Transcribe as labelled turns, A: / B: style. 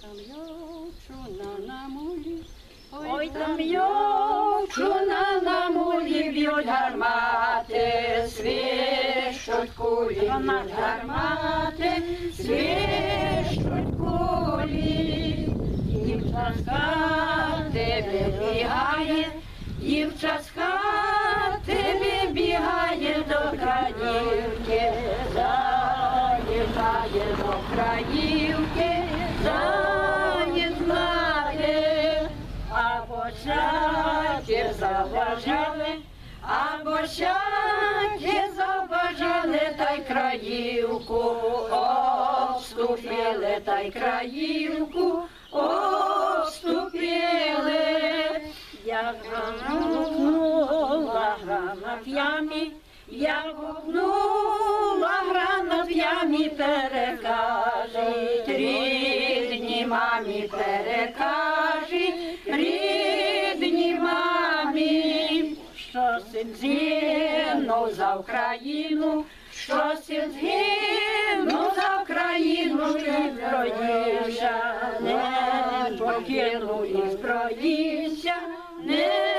A: там йовчуна на мулі,
B: Ой, там йовчуна на мулі б'ють гармати, свищуть кулі, гармати, свищуть кулі. Дівча з хати вибігає, дівча з хати вибігає до крадівки, заїжджає до краївки, бочаки заважали, а бочаки заважали, та й краївку обступили, та й краївку обступили. Я гукнула грана в ямі, я гукнула грана в ямі, перекажіть рідні мамі, перекажіть син згинув за Україну, що син згинув за Україну, не проївся, не покинув і зброївся, не